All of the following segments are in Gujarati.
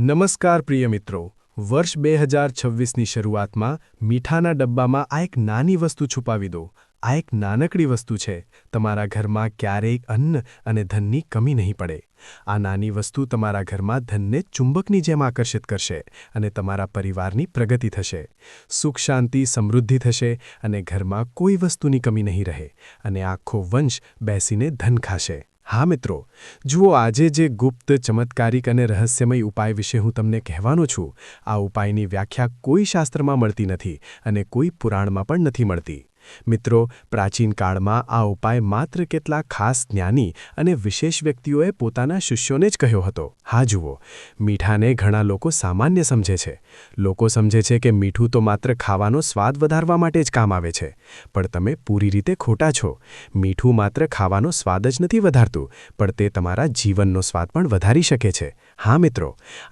નમસ્કાર પ્રિય મિત્રો. વર્ષ બે હજાર છવ્વીસની શરૂઆતમાં મીઠાના ડબ્બામાં આ એક નાની વસ્તુ છુપાવી દો. આ એક નાનકડી વસ્તુ છે. તમારા ઘરમાં ક્યારેય અન્ન અને ધનની કમી નહીં પડે. આ નાની વસ્તુ તમારા ઘરમાં ધનને ચુંબકની જેમ આકર્ષિત કરશે અને તમારા પરિવારની પ્રગતિ થશે. સુખ, શાંતિ, સમૃદ્ધિ થશે અને ઘરમાં કોઈ વસ્તુની કમી નહીં રહે અને આખો વંશ બેસીને ધન ખાશે. હા મિત્રો, જુઓ આજે જે ગુપ્ત, ચમત્કારિક અને રહસ્યમય ઉપાય વિશે હું તમને કહેવાનો છું, આ ઉપાયની વ્યાખ્યા કોઈ શાસ્ત્રમાં મળતી નથી અને કોઈ પુરાણમાં પણ નથી મળતી. મિત્રો, પ્રાચીન કાળમાં આ ઉપાય માત્ર કેટલાક ખાસ જ્ઞાની અને વિશેષ વ્યક્તિઓએ પોતાના શિષ્યોને જ કહ્યો હતો. હા, જુઓ, મીઠાને ઘણા લોકો સામાન્ય સમજે છે. લોકો સમજે છે કે મીઠું તો માત્ર ખાવાનો સ્વાદ વધારવા માટે જ કામ આવે છે, પણ તમે પૂરી રીતે ખોટા છો. મીઠું માત્ર ખાવાનો સ્વાદ જ નથી વધારતું, પણ તે તમારા જીવનનો સ્વાદ પણ વધારી શકે છે. હા મિત્રો,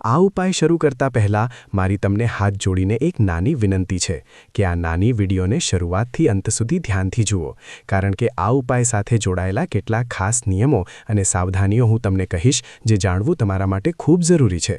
આ ઉપાય શરૂ કરતા પહેલાં મારી તમને હાથ જોડીને એક નાની વિનંતી છે કે આ નાની વિડીયોને શરૂઆતથી અંત સુધી ધ્યાનથી જુઓ, કારણ કે આ ઉપાય સાથે જોડાયેલા કેટલાક ખાસ નિયમો અને સાવધાનીઓ હું તમને કહીશ જે જાણવું તમારા માટે ખૂબ જરૂરી છે.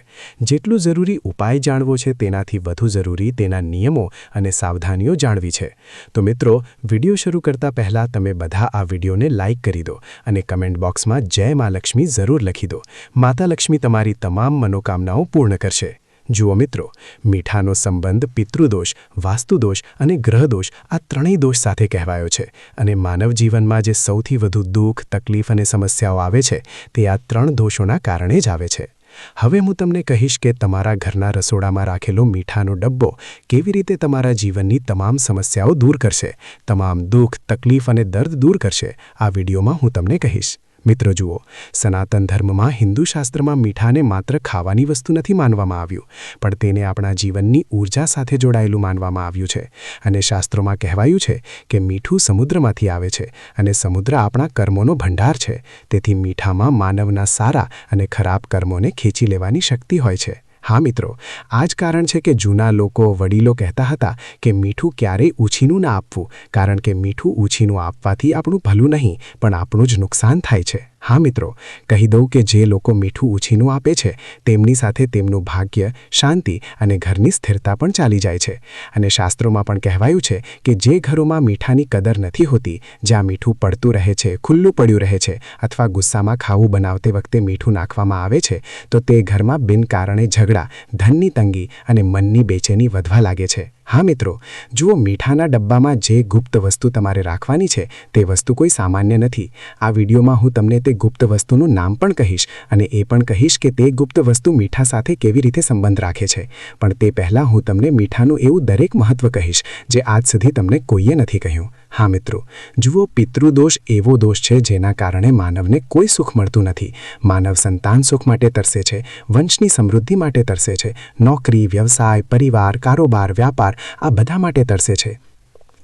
જેટલું જરૂરી ઉપાય જાણવો છે તેનાથી વધુ જરૂરી તેના નિયમો અને સાવધાનીઓ જાણવી છે. તો મિત્રો, વીડિયો શરૂ કરતા પહેલાં તમે બધા આ વિડીયોને લાઇક કરી દો અને કમેન્ટ બોક્સમાં જય મા લક્ષ્મી જરૂર લખી દો. માતા લક્ષ્મી તમારી તમામ મનોકામનાઓ પૂર્ણ કરશે. જુઓ મિત્રો, મીઠાનો સંબંધ, પિતૃદોષ, વાસ્તુદોષ અને ગ્રહદોષ આ ત્રણેય દોષ સાથે કહેવાયો છે અને માનવ જીવનમાં જે સૌથી વધુ દુઃખ, તકલીફ અને સમસ્યાઓ આવે છે, તે આ ત્રણ દોષોના કારણે જ આવે છે. હવે હું તમને કહીશ કે તમારા ઘરના રસોડામાં રાખેલો મીઠાનો ડબ્બો કેવી રીતે તમારા જીવનની તમામ સમસ્યાઓ દૂર કરશે, તમામ દુઃખ, તકલીફ અને દર્દ દૂર કરશે, આ વિડીયોમાં હું તમને કહીશ. મિત્રો જુઓ, સનાતન ધર્મમાં હિન્દુ શાસ્ત્રમાં મીઠાને માત્ર ખાવાની વસ્તુ નથી માનવામાં આવ્યું, પણ તેને આપણા જીવનની ઊર્જા સાથે જોડાયેલું માનવામાં આવ્યું છે. અને શાસ્ત્રોમાં કહેવાયું છે કે મીઠું સમુદ્રમાંથી આવે છે અને સમુદ્ર આપણા કર્મોનો ભંડાર છે, તેથી મીઠામાં માનવના સારા અને ખરાબ કર્મોને ખેંચી લેવાની શક્તિ હોય છે. હા, મિત્રો. આ જ કારણ છે કે જૂના લોકો વડીલો કહેતા હતા કે મીઠું ક્યારેય ઉછીનું ના આપવું, કારણ કે મીઠું ઉછીનું આપવાથી આપણું ભલું નહીં, પણ આપણું જ નુકસાન થાય છે. હા, મિત્રો, કહી દઉં કે જે લોકો મીઠું ઉછીનું આપે છે, તેમની સાથે તેમનું ભાગ્ય, શાંતિ અને ઘરની સ્થિરતા પણ ચાલી જાય છે. અને શાસ્ત્રોમાં પણ કહેવાયું છે કે જે ઘરોમાં મીઠાની કદર નથી હોતી, જ્યાં મીઠું પડતું રહે છે, ખુલ્લું પડ્યું રહે છે અથવા ગુસ્સામાં ખાવું બનાવતી વખતે મીઠું નાખવામાં આવે છે, તો તે ઘરમાં બિનકારણે ઝઘડા, ધનની તંગી અને મનની બેચેની વધવા લાગે છે. હા મિત્રો, જુઓ મીઠાના ડબ્બામાં જે ગુપ્ત વસ્તુ તમારે રાખવાની છે તે વસ્તુ કોઈ સામાન્ય નથી. આ વિડીયોમાં હું તમને તે ગુપ્ત વસ્તુનું નામ પણ કહીશ અને એ પણ કહીશ કે તે ગુપ્ત વસ્તુ મીઠા સાથે કેવી રીતે સંબંધ રાખે છે. પણ તે પહેલાં હું તમને મીઠાનું એવું દરેક મહત્વ કહીશ જે આજ સુધી તમને કોઈએ નથી કહ્યું. હા મિત્રો, જુઓ, પિતૃદોષ એવો દોષ છે જેના કારણે માનવને કોઈ સુખ મળતું નથી. માનવ સંતાન સુખ માટે તરસે છે, વંશની સમૃદ્ધિ માટે તરસે છે, નોકરી, વ્યવસાય, પરિવાર, કારોબાર, વ્યાપાર, આ બધા માટે તરસે છે.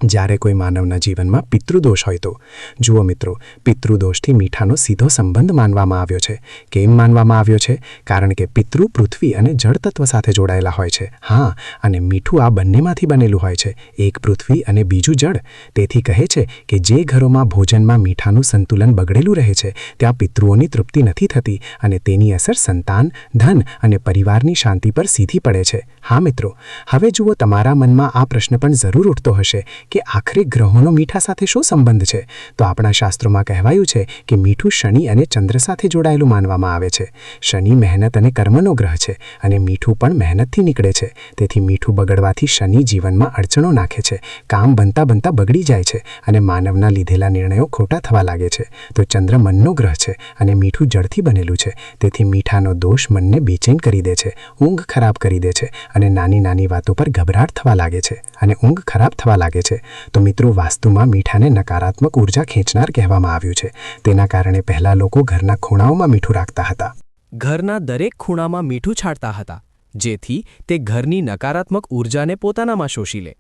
જ્યારે કોઈ માનવના જીવનમાં પિતૃદોષ હોય તો. જુઓ મિત્રો, પિતૃદોષથી મીઠાનો સીધો સંબંધ માનવામાં આવ્યો છે. કેમ માનવામાં આવ્યો છે? કારણ કે પિતૃ પૃથ્વી અને જળતત્વ સાથે જોડાયેલા હોય છે. હા, અને મીઠું આ બંનેમાંથી બનેલું હોય છે. એક પૃથ્વી અને બીજું જળ. તેથી કહે છે કે જે ઘરોમાં ભોજનમાં મીઠાનું સંતુલન બગડેલું રહે છે, ત્યાં પિતૃઓની તૃપ્તિ નથી થતી અને તેની અસર સંતાન, ધન અને પરિવારની શાંતિ પર સીધી પડે છે. હા મિત્રો, હવે જુઓ તમારા મનમાં આ પ્રશ્ન પણ જરૂર ઉઠતો હશે. કે આખરે ગ્રહોનો મીઠા સાથે શું સંબંધ છે? તો આપણા શાસ્ત્રોમાં કહેવાયું છે કે મીઠું શનિ અને ચંદ્ર સાથે જોડાયેલું માનવામાં આવે છે. શનિ મહેનત અને કર્મનો ગ્રહ છે અને મીઠું પણ મહેનતથી નીકળે છે. તેથી મીઠું બગડવાથી શનિ જીવનમાં અડચણો નાખે છે. કામ બનતા બનતા બગડી જાય છે અને માનવના લીધેલા નિર્ણયો ખોટા થવા લાગે છે. તો ચંદ્ર મનનો ગ્રહ છે અને મીઠું જળથી બનેલું છે. તેથી મીઠાનો દોષ મનને બેચેન કરી દે છે, ઊંઘ ખરાબ કરી દે છે અને નાની નાની વાતો પર ગભરાટ થવા લાગે છે અને ઊંઘ ખરાબ થવા લાગે છે. તો મિત્રો, વાસ્તુમાં મીઠાને નકારાત્મક ઊર્જા ખેંચનાર કહેવામાં આવ્યું છે. તેના કારણે પહેલાં લોકો ઘરના ખૂણાઓમાં મીઠું રાખતા હતા. ઘરના દરેક ખૂણામાં મીઠું છાંટતા હતા, જેથી તે ઘરની નકારાત્મક ઉર્જાને પોતાનામાં શોષી લે.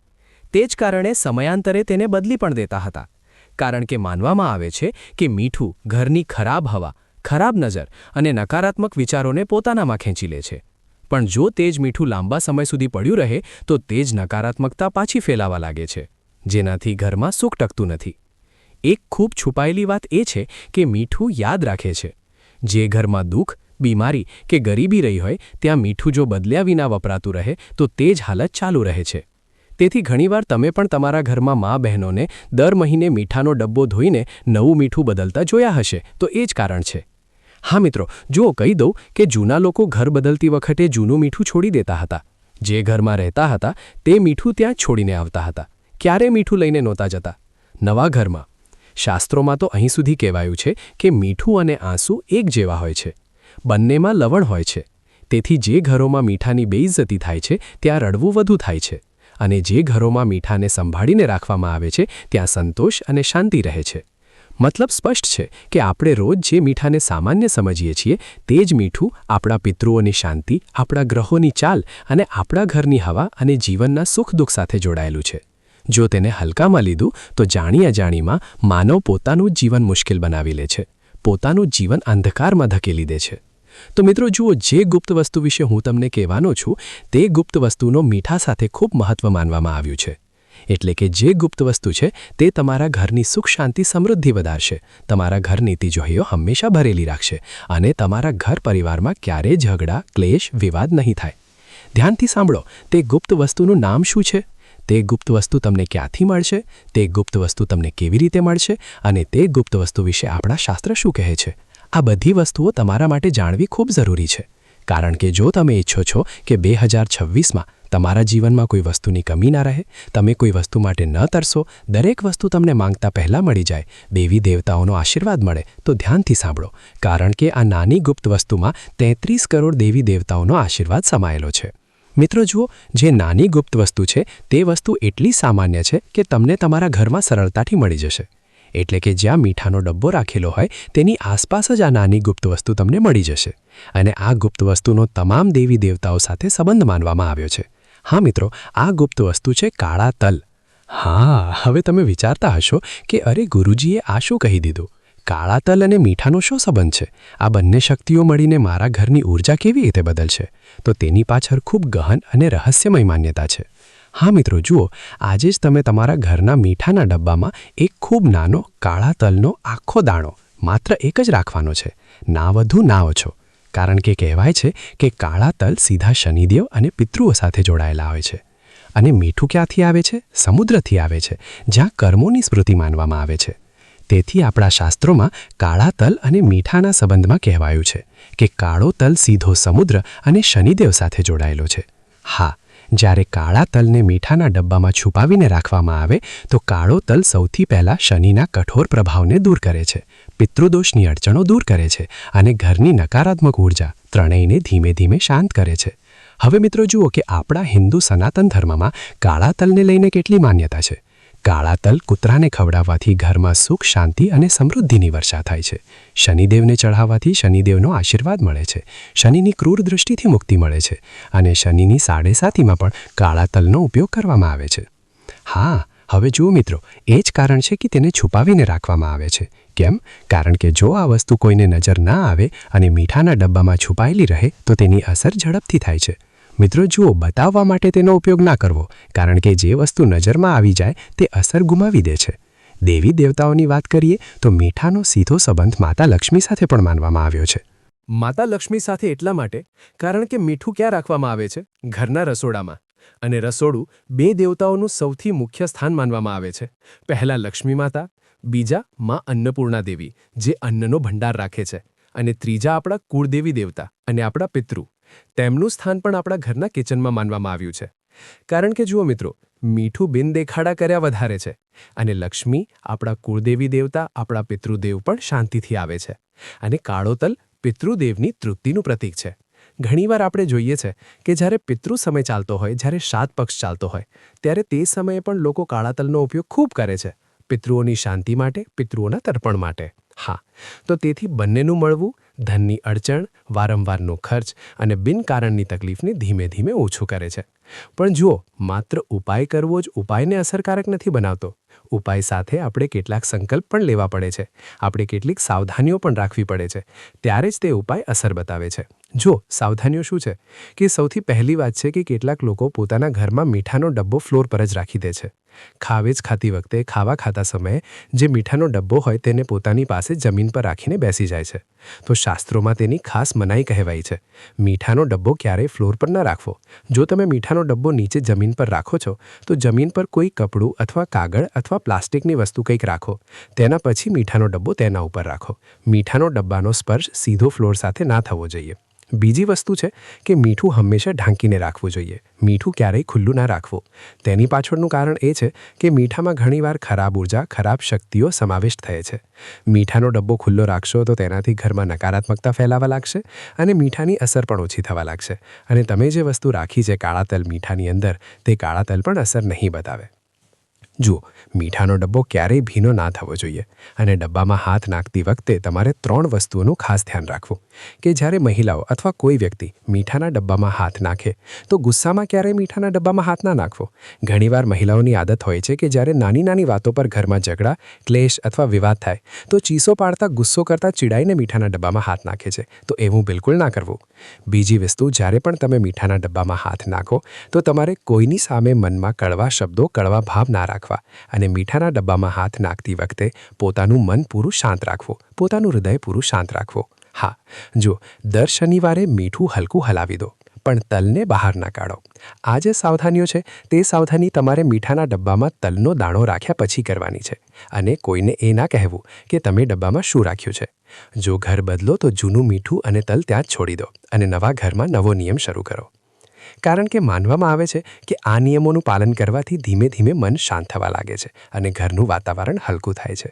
તે જ કારણે સમયાંતરે તેને બદલી પણ દેતા હતા. કારણ કે માનવામાં આવે છે કે મીઠું ઘરની ખરાબ હવા, ખરાબ નજર અને નકારાત્મક વિચારોને પોતાનામાં ખેંચી લે છે. પણ જો તે જ મીઠું લાંબા સમય સુધી પડ્યું રહે, તો તે જ નકારાત્મકતા પાછી ફેલાવા લાગે છે. જેનાથી ઘરમાં સુખ ટકતું નથી. એક ખૂબ છુપાયેલી વાત એ છે કે મીઠું યાદ રાખે છે. જે ઘરમાં દુઃખ, બીમારી કે ગરીબી રહી હોય, ત્યાં મીઠું જો બદલ્યા વિના વપરાતું રહે, તો તે જ હાલત ચાલુ રહે છે. તેથી ઘણીવાર તમે પણ તમારા ઘરમાં મા બહેનોને દર મહિને મીઠાનો ડબ્બો ધોઈને નવું મીઠું બદલતા જોયા હશે, તો એ જ કારણ છે. હા મિત્રો, જુઓ, કહી દઉં કે જૂના લોકો ઘર બદલતી વખતે જૂનું મીઠું છોડી દેતા હતા. જે ઘરમાં રહેતા હતા, તે મીઠું ત્યાં છોડીને આવતા હતા. ક્યારે મીઠું લઈને નહોતા જતા. નવા ઘરમાં. શાસ્ત્રોમાં તો અહીં સુધી કહેવાયું છે કે મીઠું અને આંસુ એક જેવા હોય છે. બંનેમાં લવણ હોય છે. તેથી જે ઘરોમાં મીઠાની બેઇજ્જતી થાય છે, ત્યાં રડવું વધુ થાય છે. અને જે ઘરોમાં મીઠાને સંભાળીને રાખવામાં આવે છે, ત્યાં સંતોષ અને શાંતિ રહે છે. મતલબ સ્પષ્ટ છે કે આપણે રોજ જે મીઠાને સામાન્ય સમજીએ છીએ, તે જ મીઠું આપણા પિતૃઓની શાંતિ, આપણા ગ્રહોની ચાલ અને આપણા ઘરની હવા અને જીવનના સુખ દુઃખ સાથે જોડાયેલું છે. જો તેને હલકામાં લીધું, તો જાણી અજાણીમાં માનવ પોતાનું જીવન મુશ્કેલ બનાવી લે છે. પોતાનું જીવન અંધકારમાં ધકેલી દે છે. તો મિત્રો, જુઓ, જે ગુપ્ત વસ્તુ વિશે હું તમને કહેવાનો છું, તે ગુપ્ત વસ્તુનો મીઠા સાથે ખૂબ મહત્વ માનવામાં આવ્યું છે. એટલે કે જે ગુપ્ત વસ્તુ છે, તે તમારા ઘરની સુખ, શાંતિ, સમૃદ્ધિ વધારશે. તમારા ઘરની તિજોહીઓ હંમેશા ભરેલી રાખશે અને તમારા ઘર પરિવારમાં ક્યારેય ઝઘડા, ક્લેશ, વિવાદ નહીં થાય. ધ્યાનથી સાંભળો, તે ગુપ્ત વસ્તુનું નામ શું છે? તે ગુપ્ત વસ્તુ તમને ક્યાંથી મળશે? તે ગુપ્ત વસ્તુ તમને કેવી રીતે મળશે? અને તે ગુપ્ત વસ્તુ વિશે આપણા શાસ્ત્ર શું કહે છે? આ બધી વસ્તુઓ તમારા માટે જાણવી ખૂબ જરૂરી છે. કારણ કે જો તમે ઈચ્છો છો કે બે હજાર છવ્વીસમાં તમારા જીવનમાં કોઈ વસ્તુની કમી ના રહે, તમે કોઈ વસ્તુ માટે ન તરસો, દરેક વસ્તુ તમને માંગતા પહેલાં મળી જાય, દેવી દેવતાઓનો આશીર્વાદ મળે, તો ધ્યાનથી સાંભળો. કારણ કે આ નાની ગુપ્ત વસ્તુમાં તેત્રીસ કરોડ દેવી દેવતાઓનો આશીર્વાદ સમાયેલો છે. મિત્રો જુઓ, જે નાની ગુપ્ત વસ્તુ છે, તે વસ્તુ એટલી સામાન્ય છે કે તમને તમારા ઘરમાં સરળતાથી મળી જશે. એટલે કે જ્યાં મીઠાનો ડબ્બો રાખેલો હોય, તેની આસપાસ જ આ નાની ગુપ્ત વસ્તુ તમને મળી જશે. અને આ ગુપ્ત વસ્તુનો તમામ દેવી દેવતાઓ સાથે સંબંધ માનવામાં આવ્યો છે. હા મિત્રો, આ ગુપ્ત વસ્તુ છે કાળા તલ. હા, હવે તમે વિચારતા હશો કે અરે ગુરુજીએ આ શું કહી દીધું? કાળા તલ અને મીઠાનો શું સંબંધ છે? આ બંને શક્તિઓ મળીને મારા ઘરની ઊર્જા કેવી રીતે બદલશે? તો તેની પાછળ ખૂબ ગહન અને રહસ્યમય માન્યતા છે. હા મિત્રો, જુઓ, આજે જ તમે તમારા ઘરના મીઠાના ડબ્બામાં એક ખૂબ નાનો કાળા તલનો આખો દાણો, માત્ર એક જ રાખવાનો છે. ના વધુ, ના ઓછો. કારણ કે કહેવાય છે કે કાળા તલ સીધા શનિદેવ અને પિતૃઓ સાથે જોડાયેલા હોય છે. અને મીઠું ક્યાંથી આવે છે? સમુદ્રથી આવે છે, જ્યાં કર્મોની સ્મૃતિ માનવામાં આવે છે. તેથી આપણા શાસ્ત્રોમાં કાળા તલ અને મીઠાના સંબંધમાં કહેવાયું છે કે કાળો તલ સીધો સમુદ્ર અને શનિદેવ સાથે જોડાયેલો છે. હા, જ્યારે કાળા તલને મીઠાના ડબ્બામાં છુપાવીને રાખવામાં આવે, તો કાળો તલ સૌથી પહેલાં શનિના કઠોર પ્રભાવને દૂર કરે છે, પિતૃદોષની અડચણો દૂર કરે છે અને ઘરની નકારાત્મક ઊર્જા ત્રણેયને ધીમે ધીમે શાંત કરે છે. હવે મિત્રો જુઓ કે આપણા હિન્દુ સનાતન ધર્મમાં કાળા તલને લઈને કેટલી માન્યતા છે. કાળા તલ કૂતરાને ખવડાવવાથી ઘરમાં સુખ, શાંતિ અને સમૃદ્ધિની વર્ષા થાય છે. શનિદેવને ચઢાવવાથી શનિદેવનો આશીર્વાદ મળે છે. શનિની ક્રૂર દૃષ્ટિથી મુક્તિ મળે છે અને શનિની સાડેસાતીમાં પણ કાળા તલનો ઉપયોગ કરવામાં આવે છે. હા, હવે જુઓ મિત્રો, એ જ કારણ છે કે તેને છુપાવીને રાખવામાં આવે છે. કેમ? કારણ કે જો આ વસ્તુ કોઈને નજર ના આવે અને મીઠાના ડબ્બામાં છુપાયેલી રહે, તો તેની અસર ઝડપથી થાય છે. મિત્રો, જુઓ, બતાવવા માટે તેનો ઉપયોગ ના કરવો, કારણ કે જે વસ્તુ નજરમાં આવી જાય તે અસર ગુમાવી દે છે. દેવી દેવતાઓની વાત કરીએ, તો મીઠાનો સીધો સંબંધ માતા લક્ષ્મી સાથે પણ માનવામાં આવ્યો છે. માતા લક્ષ્મી સાથે એટલા માટે, કારણ કે મીઠું ક્યાં રાખવામાં આવે છે? ઘરના રસોડામાં. અને રસોડું બે દેવતાઓનું સૌથી મુખ્ય સ્થાન માનવામાં આવે છે. પહેલા લક્ષ્મી માતા, બીજા માં અન્નપૂર્ણા દેવી, જે અન્નનો ભંડાર રાખે છે. અને ત્રીજા આપણા કુળદેવી દેવતા અને આપણા પિતૃ. તેમનું સ્થાન પણ આપણા ઘરના કિચનમાં માનવામાં આવ્યું છે. કારણ કે જુઓ મિત્રો, મીઠું બિન દેખાડા કર્યા વધારે છે અને લક્ષ્મી આપણા કુળદેવી દેવતા, આપણા પિતૃદેવ પણ શાંતિથી આવે છે અને કાળો તલ પિતૃદેવની તૃપ્તિનું પ્રતીક છે. ઘણીવાર આપણે જોઈએ છે કે જ્યારે પિતૃ સમય ચાલતો હોય, જ્યારે સાત પક્ષ ચાલતો હોય, ત્યારે તે સમયે પણ લોકો કાળા તલનો ઉપયોગ ખૂબ કરે છે. પિતૃઓની શાંતિ માટે, પિતૃઓના તર્પણ માટે. હા, તો તેથી બંનેનું મળવું ધનની અડચણ, વારંવારનો ખર્ચ અને બિનકારણની તકલીફને ધીમે ધીમે ઓછું કરે છે. પણ જુઓ, માત્ર ઉપાય કરવો જ ઉપાયને અસરકારક નથી બનાવતો. ઉપાય સાથે આપણે કેટલાક સંકલ્પ પણ લેવા પડે છે. આપણે કેટલીક સાવધાનીઓ પણ રાખવી પડે છે. ત્યારે જ તે ઉપાય અસર બતાવે છે. જો સાવધાનીઓ શું છે? કે સૌથી પહેલી વાત છે કે કેટલાક લોકો પોતાના ઘરમાં મીઠાનો ડબ્બો ફ્લોર પર જ રાખી દે છે. ખાવેજ ખાતી વખતે ખાવા ખાતા સમયે જે મીઠાનો ડબ્બો હોય તેને પોતાની પાસે જમીન પર રાખીને બેસી જાય છે. તો શાસ્ત્રોમાં તેની ખાસ મનાઈ કહેવાય છે. મીઠાનો ડબ્બો ક્યારેય ફ્લોર પર ન રાખવો. જો તમે મીઠાનો ડબ્બો નીચે જમીન પર રાખો છો, તો જમીન પર કોઈ કપડું અથવા કાગળ અથવા પ્લાસ્ટિકની વસ્તુ કંઈક રાખો. તેના પછી મીઠાનો ડબ્બો તેના ઉપર રાખો. મીઠાનો ડબ્બાનો સ્પર્શ સીધો ફ્લોર સાથે ના થવો જોઈએ. બીજી વસ્તુ છે કે મીઠું હંમેશા ઢાંકીને રાખવું જોઈએ. મીઠું ક્યારેય ખુલ્લું ના રાખવું. તેની પાછળનું કારણ એ છે કે મીઠામાં ઘણીવાર ખરાબ ઊર્જા, ખરાબ શક્તિઓ સમાવિષ્ટ થયે છે. મીઠાનો ડબ્બો ખુલ્લો રાખશો તો તેનાથી ઘરમાં નકારાત્મકતા ફેલાવા લાગશે અને મીઠાની અસર પણ ઓછી થવા લાગશે. અને તમે જે વસ્તુ રાખી છે કાળા તલ મીઠાની અંદર, તે કાળા તલ પણ અસર નહીં બતાવે. જુઓ, મીઠાનો ડબ્બો ક્યારેય ભીનો ના થવો જોઈએ અને ડબ્બામાં હાથ નાખતી વખતે તમારે ત્રણ વસ્તુઓનું ખાસ ધ્યાન રાખવું. કે જ્યારે મહિલાઓ અથવા કોઈ વ્યક્તિ મીઠાના ડબ્બામાં હાથ નાખે, તો ગુસ્સામાં ક્યારેય મીઠાના ડબ્બામાં હાથ ના નાખવો. ઘણીવાર મહિલાઓની આદત હોય છે કે જ્યારે નાની નાની વાતો પર ઘરમાં ઝઘડા, ક્લેશ અથવા વિવાદ થાય, તો ચીસો પાડતા ગુસ્સો કરતા ચીડાઈને મીઠાના ડબ્બામાં હાથ નાખે છે. તો એવું બિલકુલ ના કરવું. બીજી વસ્તુ, જ્યારે પણ તમે મીઠાના ડબ્બામાં હાથ નાખો, તો તમારે કોઈની સામે મનમાં કડવા શબ્દો, કડવા ભાવ ના રાખવા અને મીઠાના ડબ્બામાં હાથ નાખતી વખતે પોતાનું મન પૂરું શાંત રાખવું, પોતાનું હૃદય પૂરું શાંત રાખવું. હા, જો દર શનિવારે મીઠું હલકું હલાવી દો, પણ તલને બહાર ના કાઢો. આ જે સાવધાનીઓ છે, તે સાવધાની તમારે મીઠાના ડબ્બામાં તલનો દાણો રાખ્યા પછી કરવાની છે અને કોઈને એ ના કહેવું કે તમે ડબ્બામાં શું રાખ્યું છે. જો ઘર બદલો તો જૂનું મીઠું અને તલ ત્યાં જ છોડી દો અને નવા ઘરમાં નવો નિયમ શરૂ કરો. કારણ કે માનવામાં આવે છે કે આ નિયમોનું પાલન કરવાથી ધીમે ધીમે મન શાંત થવા લાગે છે અને ઘરનું વાતાવરણ હલકું થાય છે.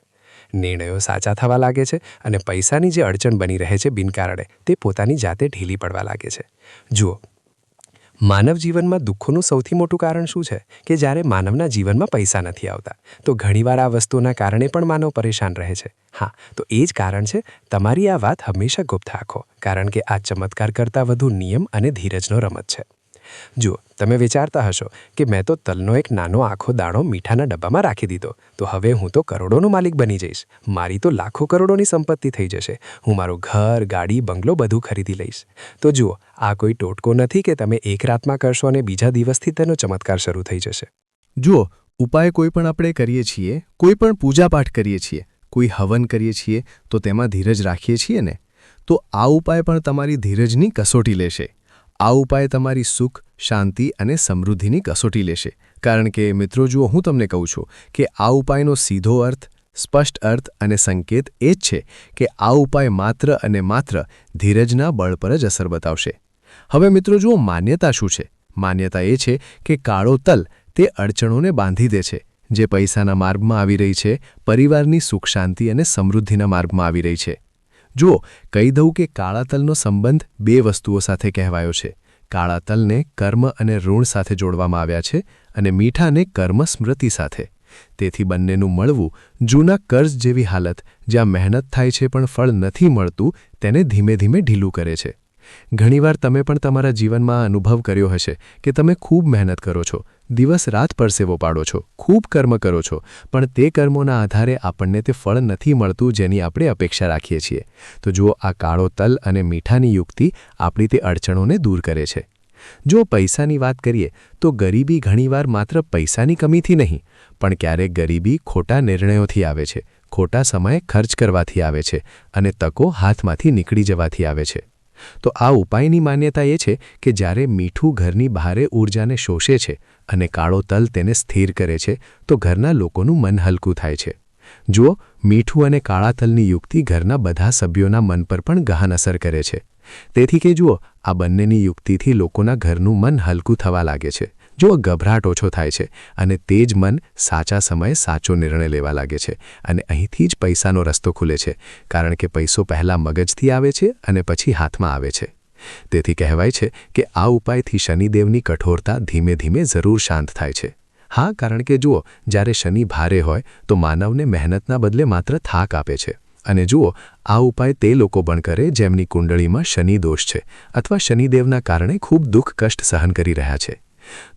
નિર્ણયો સાચા થવા લાગે છે અને પૈસાની જે અડચણ બની રહે છે બિનકારણે તે પોતાની જાતે ઢીલી પડવા લાગે છે. જુઓ, માનવ જીવનમાં દુઃખોનું સૌથી મોટું કારણ શું છે? કે જ્યારે માનવના જીવનમાં પૈસા નથી આવતા, તો ઘણીવાર આ વસ્તુના કારણે પણ માનવ પરેશાન રહે છે. હા, તો એ જ કારણ છે, તમારી આ વાત હંમેશા ગુપ્ત રાખો કારણ કે આ ચમત્કાર કરતાં વધુ નિયમ અને ધીરજનો રમત છે. જુઓ, તમે વિચારતા હશો કે મેં તો તલનો એક નાનો આખો દાણો મીઠાના ડબ્બામાં રાખી દીધો. તો હવે હું તો કરોડોનો માલિક બની જઈશ. મારી તો લાખો કરોડોની સંપત્તિ થઈ જશે. હું મારું ઘર, ગાડી, બંગલો બધું ખરીદી લઈશ. તો જુઓ, આ કોઈ ટોટકો નથી કે તમે એક રાતમાં કરશો અને બીજા દિવસથી તેનો ચમત્કાર શરૂ થઈ જશે. જુઓ, ઉપાય કોઈ પણ આપણે કરીએ છીએ, કોઈ પણ પૂજાપાઠ કરીએ છીએ, કોઈ હવન કરીએ છીએ, તો તેમાં ધીરજ રાખીએ છીએ ને? તો આ ઉપાય પણ તમારી ધીરજની કસોટી લેશે. આ ઉપાય તમારી સુખ, શાંતિ અને સમૃદ્ધિની કસોટી લેશે. કારણ કે, મિત્રો, જુઓ, હું તમને કહું છું કે આ ઉપાયનો સીધો અર્થ, સ્પષ્ટ અર્થ અને સંકેત એ જ છે કે આ ઉપાય માત્ર અને માત્ર ધીરજના બળ પર જ અસર બતાવશે. હવે, મિત્રો, જુઓ, માન્યતા શું છે? માન્યતા એ છે કે કાળો તલ તે અડચણોને બાંધી દે છે, જે પૈસાના માર્ગમાં આવી રહી છે, પરિવારની સુખ શાંતિ અને સમૃદ્ધિના માર્ગમાં આવી રહી છે. જુઓ, કહી દઉં કે કાળા તલનો સંબંધ બે વસ્તુઓ સાથે કહેવાયો છે. કાળા તલને કર્મ અને ઋણ સાથે જોડવામાં આવ્યા છે અને મીઠાને કર્મ સ્મૃતિ સાથે. તેથી બંનેનું મળવું જૂના કર્જ જેવી હાલત, જ્યાં મહેનત થાય છે પણ ફળ નથી મળતું, તેને ધીમે ધીમે ઢીલું કરે છે. ઘણીવાર તમે પણ તમારા જીવનમાં અનુભવ કર્યો હશે કે તમે ખૂબ મહેનત કરો છો, દિવસ રાત પરસેવો પાડો છો, ખૂબ કર્મ કરો છો, પણ તે કર્મોના આધારે આપણને તે ફળ નથી મળતું જેની આપણે અપેક્ષા રાખીએ છીએ. તો જુઓ, આ કાળો તલ અને મીઠાની યુક્તિ આપણી તે અડચણોને દૂર કરે છે. જો પૈસાની વાત કરીએ, તો ગરીબી ઘણીવાર માત્ર પૈસાની કમીથી નહીં, પણ ક્યારેક ગરીબી ખોટા નિર્ણયોથી આવે છે, ખોટા સમયે ખર્ચ કરવાથી આવે છે અને તકો હાથમાંથી નીકળી જવાથી આવે છે. તો આ ઉપાયની માન્યતા એ છે કે જ્યારે મીઠું ઘરની બહારે ઊર્જાને શોષે છે અને કાળો તલ તેને સ્થિર કરે છે, તો ઘરના લોકોનું મન હલકું થાય છે. જુઓ, મીઠું અને કાળા તલની યુક્તિ ઘરના બધા સભ્યોના મન પર પણ ગહન અસર કરે છે. તેથી કે જુઓ, આ બંનેની યુક્તિથી લોકોના ઘરનું મન હલકું થવા લાગે છે. જો ગભરાટ ઓછો થાય છે અને તે જ મન સાચા સમયે સાચો નિર્ણય લેવા લાગે છે અને અહીંથી જ પૈસાનો રસ્તો ખુલે છે, કારણ કે પૈસો પહેલાં મગજથી આવે છે અને પછી હાથમાં આવે છે. તેથી કહેવાય છે કે આ ઉપાયથી શનિદેવની કઠોરતા ધીમે ધીમે જરૂર શાંત થાય છે. હા, કારણ કે જુઓ, જ્યારે શનિ ભારે હોય, તો માનવને મહેનતના બદલે માત્ર થાક આપે છે. અને જુઓ, આ ઉપાય તે લોકો પણ કરે જેમની કુંડળીમાં શનિ દોષ છે અથવા શનિદેવના કારણે ખૂબ દુઃખ કષ્ટ સહન કરી રહ્યા છે.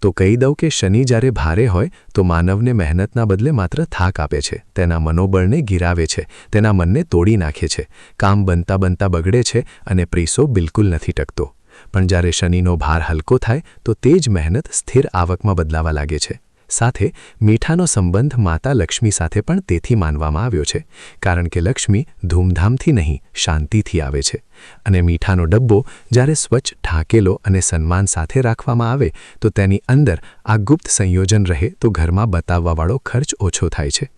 તો કહી દઉં કે શનિ જ્યારે ભારે હોય, તો માનવને મહેનતના બદલે માત્ર થાક આપે છે. તેના મનોબળને ગિરાવે છે. તેના મનને તોડી નાખે છે. કામ બનતા બનતા બગડે છે અને પ્રીસો બિલકુલ નથી ટકતો. પણ જ્યારે શનિનો ભાર હલકો થાય, તો તે જ મહેનત સ્થિર આવકમાં બદલાવા લાગે છે. સાથે, મીઠાનો સંબંધ માતા લક્ષ્મી સાથે પણ તેથી માનવામાં આવ્યો છે. કારણ કે લક્ષ્મી ધૂમધામથી નહીં, શાંતિથી આવે છે. અને મીઠાનો ડબ્બો જ્યારે સ્વચ્છ, ઢાંકેલો અને સન્માન સાથે રાખવામાં આવે, તો તેની અંદર આ ગુપ્ત સંયોજન રહે તો ઘરમાં બતાવવાવાળો ખર્ચ ઓછો થાય છે.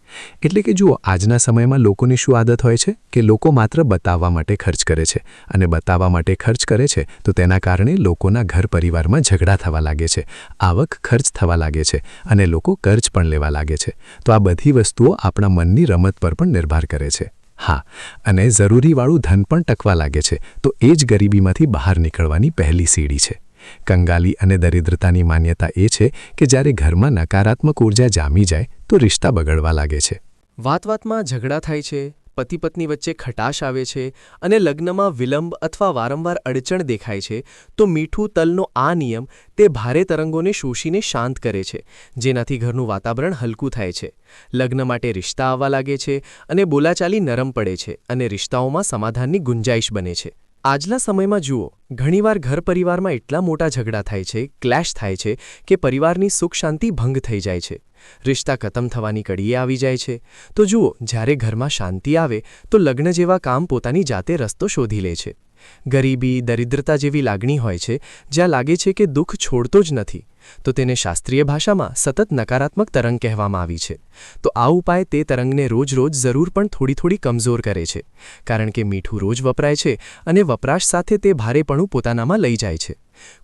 એટલે કે જુઓ, આજના સમયમાં લોકોની શું આદત હોય છે? કે લોકો માત્ર બતાવવા માટે ખર્ચ કરે છે અને બતાવવા માટે ખર્ચ કરે છે તો તેના કારણે લોકોના ઘર પરિવારમાં ઝઘડા થવા લાગે છે, આવક ખર્ચ થવા લાગે છે અને લોકો કર્જ પણ લેવા લાગે છે. તો આ બધી વસ્તુઓ આપણા મનની રમત પર પણ નિર્ભર કરે છે. હા, અને જરૂરીવાળું ધન પણ ટકવા લાગે છે, તો એ જ ગરીબીમાંથી બહાર નીકળવાની પહેલી સીડી છે. કંગાલી અને દરિદ્રતાની માન્યતા એ છે કે જ્યારે ઘરમાં નકારાત્મક ઊર્જા જામી જાય, તો રિશ્તા બગડવા લાગે છે. વાત વાતમાં ઝઘડા થાય છે પતિ પત્ની વચ્ચે ખટાશ આવે છે અને લગ્નમાં વિલંબ અથવા વારંવાર અડચણ દેખાય છે, તો મીઠું તલનો આ નિયમ તે ભારે તરંગોને શોષીને શાંત કરે છે, જેનાથી ઘરનું વાતાવરણ હલકું થાય છે. લગ્ન માટે રિશ્તા આવવા લાગે છે અને બોલાચાલી નરમ પડે છે અને રિશ્તાઓમાં સમાધાનની ગુંજાઈશ બને છે. આજના સમયમાં જુઓ, ઘણીવાર ઘર પરિવારમાં એટલા મોટા ઝઘડા થાય છે, ક્લેશ થાય છે કે પરિવારની સુખ શાંતિ ભંગ થઈ જાય છે. રિશ્તા ખતમ થવાની કડીએ આવી જાય છે. તો જુઓ, જ્યારે ઘરમાં શાંતિ આવે, તો લગ્ન જેવા કામ પોતાની જાતે રસ્તો શોધી લે છે. ગરીબી, દરિદ્રતા જેવી લાગણી હોય છે, જ્યાં લાગે છે કે દુઃખ છોડતો જ નથી. તો તેને શાસ્ત્રીય ભાષામાં સતત નકારાત્મક તરંગ કહેવામાં આવી છે. તો આ ઉપાય તે તરંગને રોજ રોજ જરૂર પણ થોડી થોડી કમજોર કરે છે. કારણ કે મીઠું રોજ વપરાય છે અને વપરાશ સાથે તે ભારેપણું પોતાનામાં લઈ જાય છે.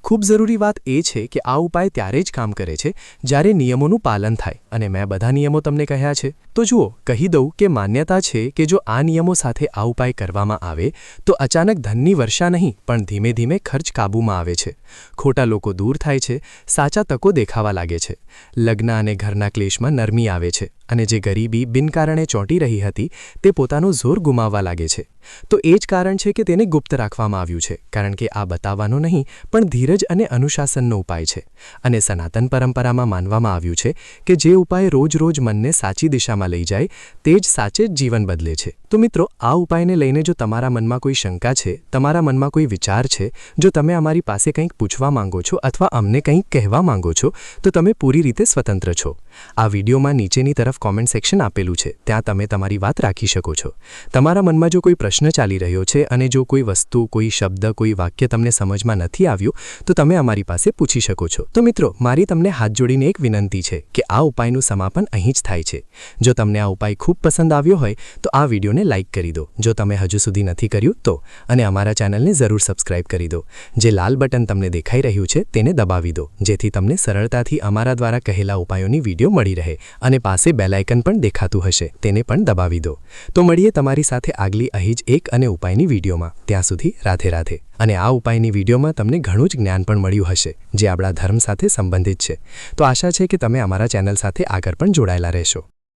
ખૂબ જરૂરી વાત એ છે કે આ ઉપાય ત્યારે જ કામ કરે છે જ્યારે નિયમોનું પાલન થાય. અને મેં બધા નિયમો તમને કહ્યા છે. તો જુઓ, કહી દઉં કે માન્યતા છે કે જો આ નિયમો સાથે આ ઉપાય કરવામાં આવે, તો અચાનક ધનની વર્ષા નહીં, પણ ધીમે ધીમે ખર્ચ કાબૂમાં આવે છે. ખોટા લોકો દૂર થાય છે, સાચા તકો દેખાવા લાગે છે. લગ્ન અને ઘરના ક્લેશમાં નરમી આવે છે. અને જે ગરીબી બિનકારણે ચોંટી રહી હતી, તે પોતાનો જોર ગુમાવવા લાગે છે. તો એ જ કારણ છે કે તેને ગુપ્ત રાખવામાં આવ્યું છે, કારણ કે આ બતાવવાનો નહીં, પણ ધીરજ અને અનુશાસનનો ઉપાય છે. અને સનાતન પરંપરામાં માનવામાં આવ્યું છે કે જે ઉપાય રોજ રોજ મનને સાચી દિશામાં લઈ જાય, તે જ સાચે જ જીવન બદલે છે. તો મિત્રો, આ ઉપાયને લઈને જો તમારા મનમાં કોઈ શંકા છે, તમારા મનમાં કોઈ વિચાર છે, જો તમે અમારી પાસે કંઈક પૂછવા માંગો છો અથવા અમને કંઈક કહેવા માંગો છો, તો તમે પૂરી રીતે સ્વતંત્ર છો. આ વિડીયોમાં નીચેની તરફ કોમેન્ટ સેક્શન આપેલું છે. ત્યાં તમે તમારી વાત રાખી શકો છો. તમારા મનમાં જો કોઈ પ્રશ્ન ચાલી રહ્યો છે અને જો કોઈ વસ્તુ, કોઈ શબ્દ, કોઈ વાક્ય તમને સમજમાં નથી આવ્યું, તો તમે અમારી પાસે પૂછી શકો છો. તો મિત્રો, મારી તમને હાથ જોડીને એક વિનંતી છે કે આ ઉપાયનું સમાપન અહીં જ થાય છે. જો તમને આ ઉપાય ખૂબ પસંદ આવ્યો હોય, તો આ વિડીયોને લાઇક કરી દો. જો તમે હજુ સુધી નથી કર્યું, તો અને અમારા ચેનલને જરૂર સબસ્ક્રાઇબ કરી દો. જે લાલ બટન તમને દેખાઈ રહ્યું છે, તેને દબાવી દો, જેથી તમને સરળતાથી અમારા દ્વારા કહેલા ઉપાયોની વીડિયો મળી રહે અને પાસે બેલાઇકન પણ દેખાતું હશે, તેને પણ દબાવી દો. તો મળીએ તમારી સાથે આગલી અહીં જ એક અને ઉપાયની વિડીયોમાં. ત્યાં સુધી રાધે રાધે. અને આ ઉપાયની વિડીયોમાં તમને ઘણું જ જ્ઞાન પણ મળ્યું હશે, જે આપણા ધર્મ સાથે સંબંધિત છે. તો આશા છે કે તમે અમારા ચેનલ સાથે આગળ પણ જોડાયેલા રહેશો.